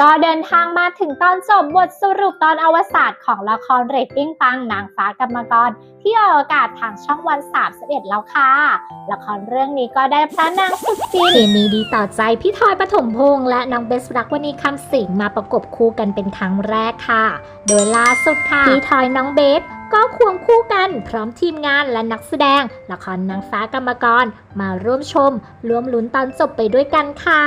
ก็เดินทางมาถึงตอนจบบทสรุปตอนอวสานของละครเรตติ้งปังนางฟ้ากรรมกร ที่ออกอากาศทางช่องวัน 31 แล้วค่ะ ละครเรื่องนี้ก็ได้พระนางสุดซีนเคมีดีต่อใจพี่ทอยปฐมพงษ์และน้องเบสรักวันีคำสิงมาประกบคู่กันเป็นครั้งแรกค่ะ โดยล่าสุดค่ะพี่ทอยน้องเบส ก็ควงคู่กันพร้อมทีมงานและนักแสดง ละครนางฟ้ากรรมกร มาร่วมชมร่วมลุ้นตอนจบไปด้วยกันค่ะ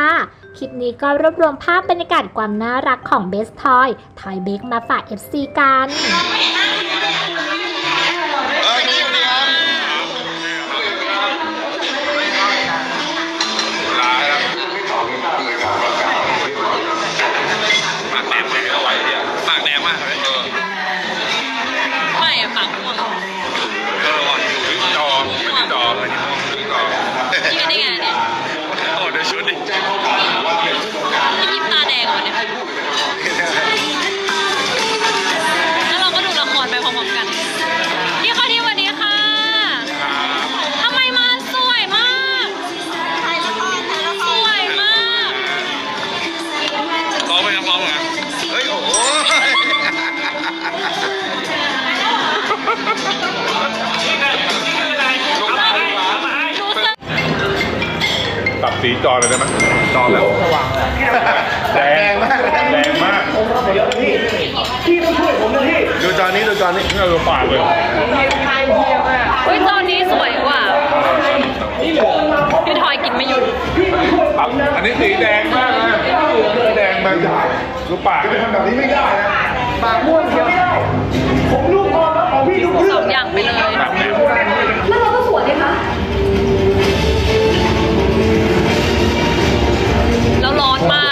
คลิปนี้ก็รวบรวมภาพบรรยากาศความน่ารักของเบสทอย ทอยเบกมาฝาก FC กัน ปรับสีจอเลยได้ไหมจอแบบสว่างแดงมากแดงมากดูจอนี้ดูจอนี้นี่เราปากเลยอุ้ยตอนนี้สวยกว่าพี่ทอยกินไม่หยุดปรับอันนี้สีแดงมากนะแดงมาดูปากเลยทำแบบนี้ไม่ได้นะสองอย่างไปเลยปากแดงแล้ว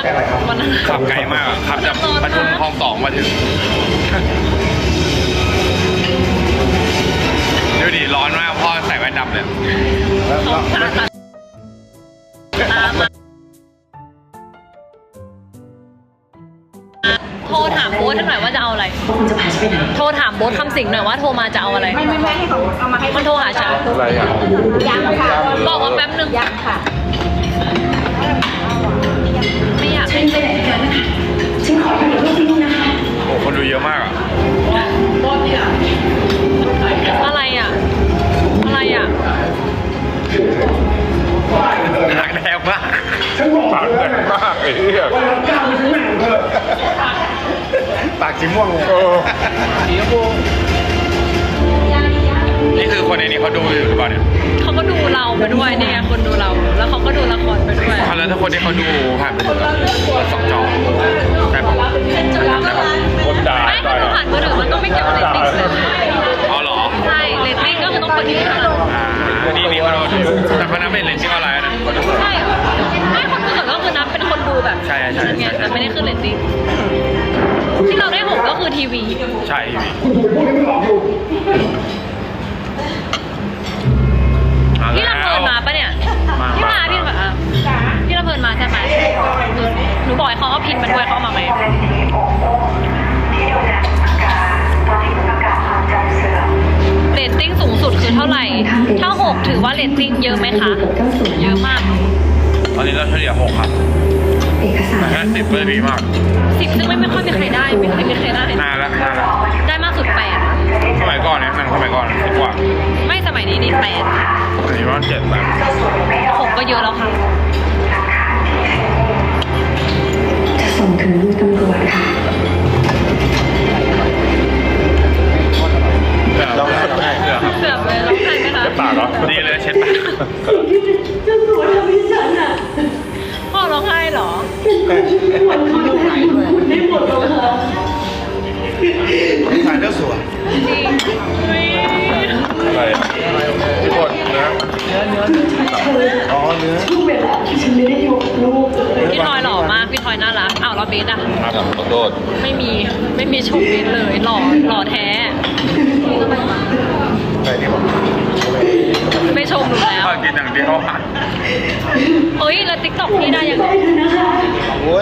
ร้อนมากวันนั้นขับไกลมากอะขับจากปทุมคลองสองมาถึงดูดิร้อนมากพ่อใส่แว่นดำเลยเขาผ่าตัดตามมาโทรถามโบ๊ทหน่อยว่าจะเอาอะไรโทรถามโบ๊ทคำสิงหน่อยว่าโทรมาจะเอาอะไร ไม่ไม่ไม่ให้เขาเอามาให้มันโทรหาฉันอะไรอะบอกว่าแป๊บนึงยังค่ะ โอ้คนดูเยอะมากอะอะไรอะ อะไรอะปากแดงมากปากแดงมากไอ้เหี้ยปากสีม่วงเลยเออ นี่คือคนในนี้เขาดูอยู่หรือเปล่าเนี่ยเขาก็ดูเราไปด้วยเนี่ยคนดูเรา แล้วเขาก็ดูละครไปด้วยอะแล้วถ้าคนที่เขาดูผ่านไปถึงสองจอได้ปะได้ปะคนด่าไม่ถ้าดูผ่านมือถือมันก็ไม่เกี่ยวกับเรตติ้งเลยอ๋อเหรอใช่เรตติ้งก็คือต้องกดที่เท่านั้นอ่านี่นี่เขาดูแต่เขานับเป็นเลนส์ที่อะไรนะใช่เหรอไม่คนอื่นก็คือนับเป็นคนดูแบบใช่ใช่ใช่ไงแต่ไม่ได้ขึ้นเรตติ้งที่เราได้หกก็คือทีวี ใช่พี่พี่ เขาเอาพินมาด้วยเขาเอามาไหมเรตติ้งสูงสุดคือเท่าไหร่ ถ้าหกถือว่าเรตติ้งเยอะไหมคะ เยอะมาก ตอนนี้เราเฉลี่ยหกครับแต่ถ้าสิบก็จะดีมากสิบซึ่งไม่ไม่ค่อยมีใครได้ไม่เคยมีใครได้นานแล้วนานแล้วได้มากสุดแปดสมัยก่อนเนี่ยหนังสมัยก่อนสิบกว่า ไม่สมัยนี้นี่แปดอันนี้ว่าเจ็ดแบบหกก็เยอะแล้วค่ะ ถึงมือตำรวจค่ะลองลองให้เสือครับเกือบเลยร้องไห้ไหมคะ เช็ดปากเหรอ ดีเลยเช็ดปากพ่อ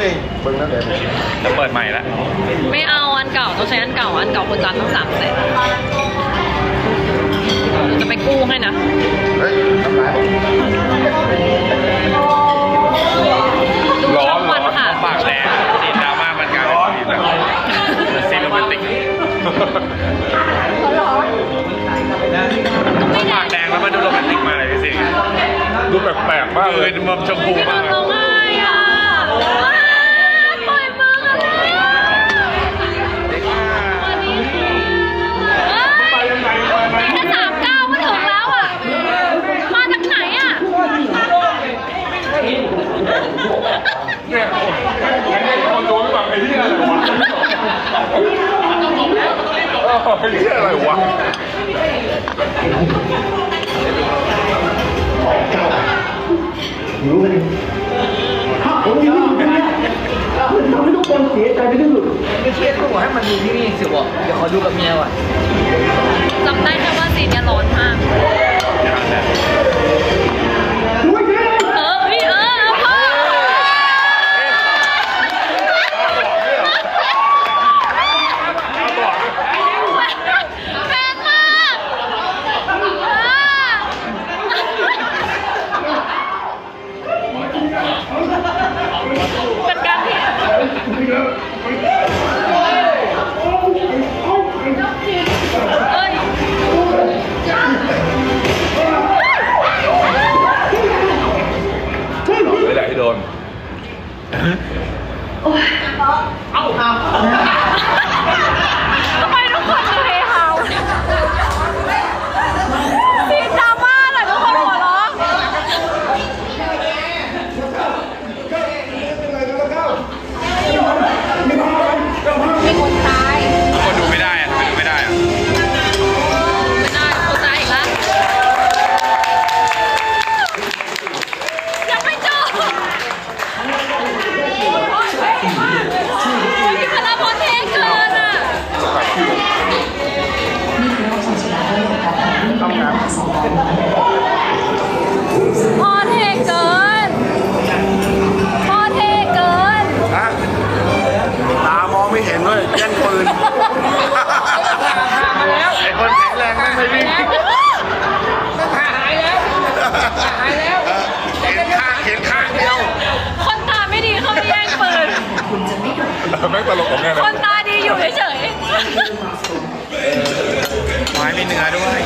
ยเบิ่งแล้วเดี๋จะเปิดใหม่ละไม่เอาอันเก่าต้องใช้อันเก่าอันเก่าคนจันต้องสามเสนจะไปกู้ให้นะ เฮ้ยทำไรดูร้อนร้ปากแหลมสีราม่ามกายเโรแมนติกปากแดงล้มัดูโรแมนติกมาเลยพี่สิงดูแปลกมากเลยมันชมพูมากเลย ไม่เครียดก็บอกให้มันดูที่นี่สิวะเดี๋ยวขอดูกับเมียว่ะจำได้แค่ว่าซีนเนี้ยร้อนมาก ลกของแม่คนะนตาดีอยู่เฉยไม้มีเนื้อด้วย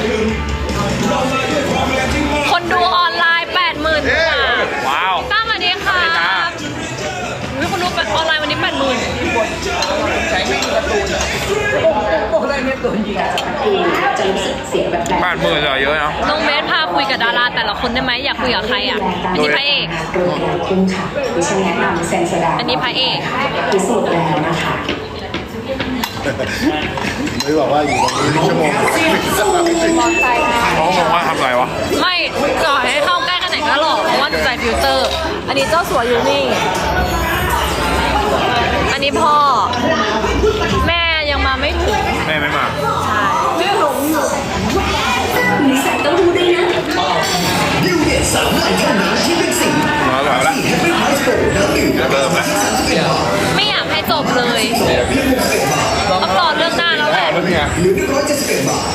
ๆ คนดูออนไลน์แปดหมื่นกว่าว้าว ตั้มสวัสดีค่ะอุ๊ยคนดูออนไลน์วันนี้แปดหมื่นใช้ไม่มีการ์ตูนอะโอ้โหได้เนี่ยตัวจริงอะจะรู้สึกเสียงแบบแปลกบ้านมือเหรอเยอะเนาะ น้องเบสพาคุยกับดาราแต่ละคนได้ไหมอยากคุยกับใครอะอันนี้ พระเอกโดยการขึ้นค่ะดิฉันแนะนำเซนสดาอันนี้พระเอกพิสูจน์แล้วนะคะไม่บอกว่าอยู่ตรงนี้ชั่วโมงเขาบอกว่าทำไรวะ ไม่ก่อให้เข้าใกล้ขนาดไหนก็หลอกเพราะว่าดูใจฟิลเตอร์ อันนี้เจ้าสัวอยู่นี่ อันนี้พ่อ แม่ยังมาไม่ถึงแม่ไม่มา ใช่มาแล้วละเริ่มแล้วไม่อยากให้จบเลยต้องรอเรื่องหน้าแล้วแหละแล้วนี่ไง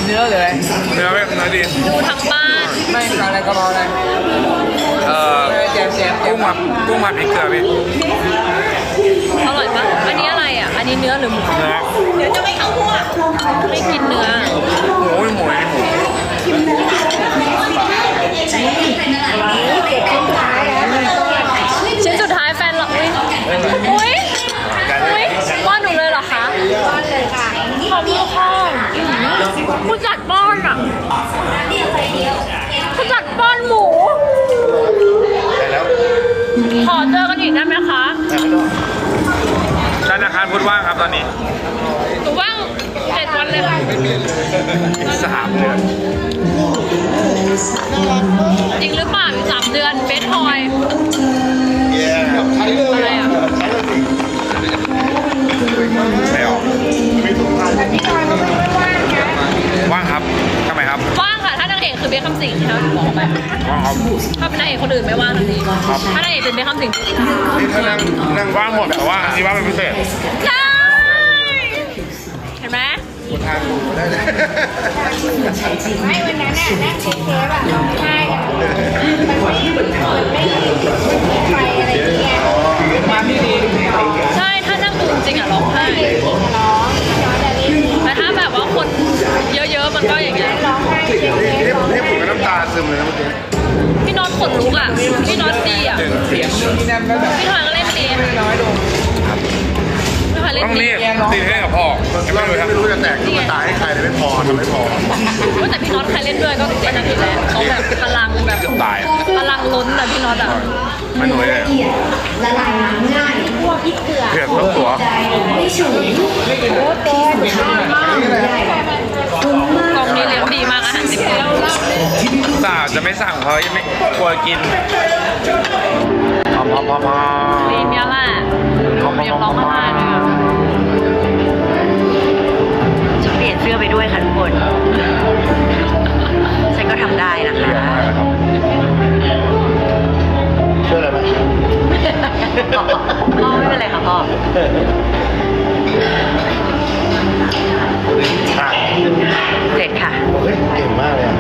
เนื้อเลยเนื้อไม่เนื้อดีดูทั้งบ้านไม่เอาอะไรกระเพราอะไรเอ่อแจมแจมแจกุ้มงผัดกุ้งผัดพริกเกลือพี่อร่อยปะอันนี้อะไรอะ อันนี้เนื้อหรือหมูเนื้อเดี๋ยวจะไม่เข้าหัวไม่กินเนื้อหมูหมูนี่หมู ชิ้นสุดท้ายแฟนเรอุ้ยอุ้ยอุ้ยป้อนหนูเลยเหรอคะป้อนเลยค่ะขอบคุณค่ะผู้จัดป้อนอะผู้จัดป้อนหมูขอเจอกันอีกได้ไหมคะธนาคารพุทธว่างครับตอนนี้ จ็ดวันเลยค่ะสามเดือน จริงหรือเปล่าอีกสามเดือนเบสทอยใช้เลยอะไรอะไม่ออกว่างครับทำไมครับ ว่างค่ะถ้านางเอกคือเบสคำสิงที่เราบอกไปว่างครับถ้าเป็นนางเอกคนอื่นไม่ว่างทันทีถ้านางเอกเป็นเบสคำสิงนี่ถ้านั่งนั่งว่างหมดแต่ว่าอันนี้ว่างเป็นพิเศษใช่ เห็นทานดูได้เลยใช้จริงไม่วันนั้นน่ะนั่งเทปๆแบบร้องไห้อะไฟอะไรอย่างเงี้ยมาที่ดีใช่ถ้านั่งดูจริงอะร้องไห้แต่ถ้าแบบว่าคนเยอะๆมันก็อย่างเงี้ยนี่นี่ผมก็น้ำตาซึมเลยนะเมื่อกี้พี่น็อตขนลุกอะพี่น็อตดีอะเสียงนี่นั่นก็แบบพี่ทอยก็เล่นดีน้อยลง ต้องดีรีบตีให้กับพ่อรอบนี้ไม่รู้จะแตกตุ๊กตาให้ใครเลยไม่พอทำไม่พอว่าแต่พี่น็อตใครเล่นด้วยก็เล่นอันนี้แหละเขาแบบพลังแบบตายพลังล้นแต่พี่น็อตอะไม่หน่วยเลยละเอียดละลายน้ำง่ายพวกพริกเกลือเผือกทั้งตัวใจไม่ฉุนโอ้เต็มข้าวมากใหญ่คุ้ม ดีมากอาหารสิบเดียวสาวจะไม่สั่งเขาะยังไม่กลัวกินพอพอพอพอดีเนี้ยแหละยังร้องไห้เลยอะฉันเปลี่ยนเสื้อไปด้วยค่ะทุกคน ฉันก็ทำได้นะคะเชื่ออะไรไหมพ่อไม่เป็นไรค่ะพ่อ อะเสร็จค่ะเฮ้ยเก่งมากเลยอะ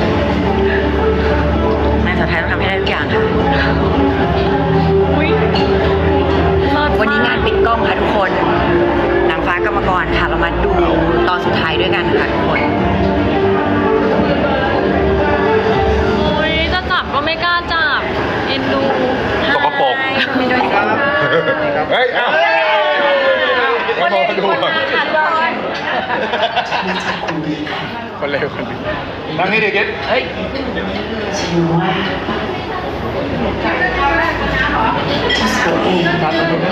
นายสุดท้ายต้องทำให้ได้ทุกอย่างค่ะ คนเร็วคนดีนั่งนี่เด็กเก็ตเฮ้ยฉันว่าตัวเองทาน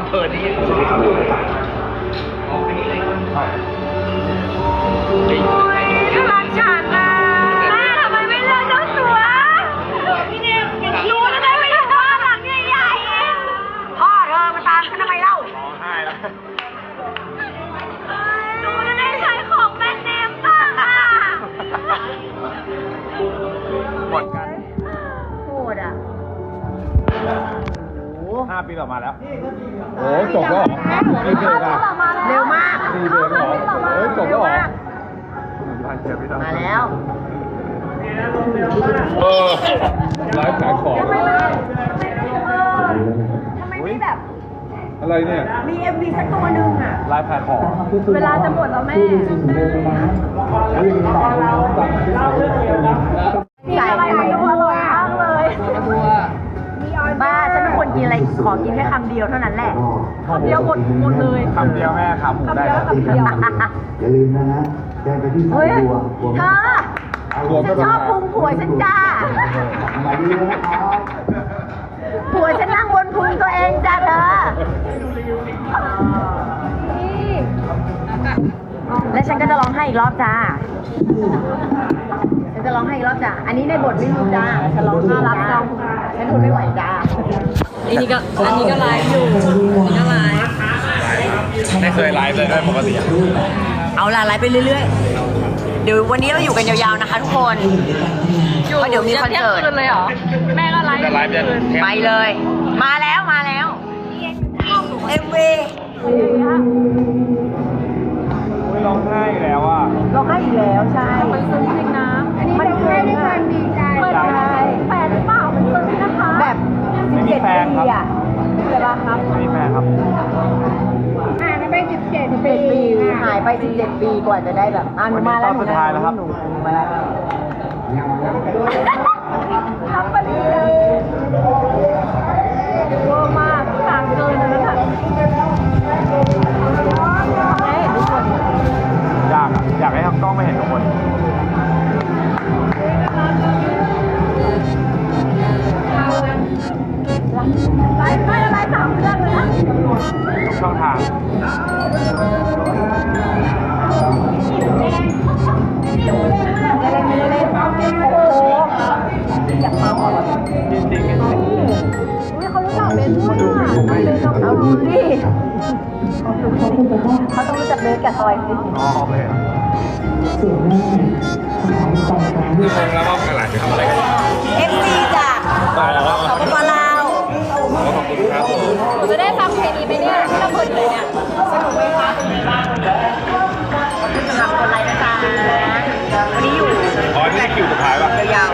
ำเพลินนี่ ห้าปีต่อมาแล้ว โอ้จบแล้วเหรอไม่เจอกันเร็วมากสี่เดือนเหรอเฮ้ยจบแล้วเหรอมาแล้วเออไลฟ์ขายของทำไมไม่แบบอะไรเนี่ย มี MV สักตัวหนึ่งอะไลฟ์ขายของเวลาจะหมดแล้วแม่ใส่อะไร ขอกินแค่คำเดียวเท่านั้นแหละคำเดียวหมดหมดเลยคำเดียวแม่ขาหมูได้แล้วคำเดียวอย่าลืมนะฮะแจ้งไปที่สาเฮ้ยยบัวบัวเธแม่อฉันชอบพุงผัวฉันจ้ามาดีนะครับผัวฉันนั่งบนพุงตัวเองจ้าเธอและฉันก็จะร้องไห้อีกรอบจ้าฉันจะร้องไห้อีกรอบจ้า อันนี้ในบทไม่มีจ้า ฉันร้องไห้รับจ้าฉันทนไม่ไหวจ้า อันนี้ก็อันนี้ก็ไลฟ์อยู่อันนี้ก็ไลฟ์ไม่เคยไลฟ์เลยด้วยปกติอะเอาล่ะไลฟ์ไปเรื่อยๆ เดี๋ยววันนี้เราอยู่กันยาวๆนะคะทุกคน เพราะเดี๋ยวมีคอนเสิร์ตเที่ยงคืนเลยเหรอ แม่ก็ไลฟ์จะไลฟ์จะไปเลย มาแล้วมาแล้ว MV ร้องไห้แล้วอะร้องไห้อีกแล้วใช่ มันซึ้งจริงนะมันซึ้งอะเปิด ม่มี17แฟนครับปีอะใช่ปะครับไม่มีแฟนครับ อ่านไปสิบเจ็ด17ปีหายไป 17 ปีกว่าจะได้แบบอะหนูมาแล้ววันนี้ตอนสุดท้ายแล้วครับ หนูหนูมาแล้วทำไปเลยเวอร์มากต่างเกินเลยค่ะอยากอะอยากให้ทำกล้องไม่เห็นทุกคน ช่องทางจริงจริงเขารู้จักเบสด้วยค่ะเอาดูสิเขาต้องรู้จักเบสกับทอยสิอ๋อโอเคเสียงแม่ทำให้ใจกันนี่คนแล้วก็หลานทำอะไรกัน ที่คิวสุดท้ายป่ะ ยาว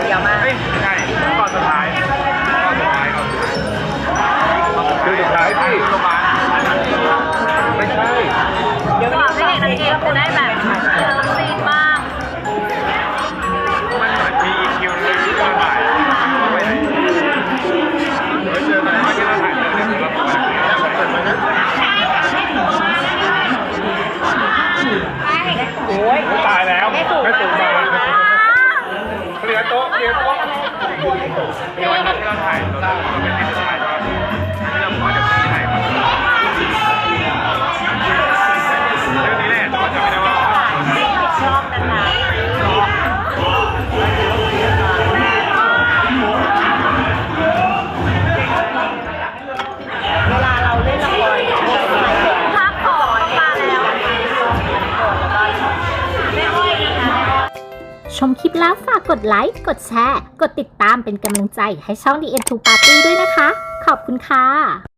ดไลค์ กดแชร์ กดติดตามเป็นกำลังใจให้ช่อง The End to Party ด้วยนะคะ ขอบคุณค่ะ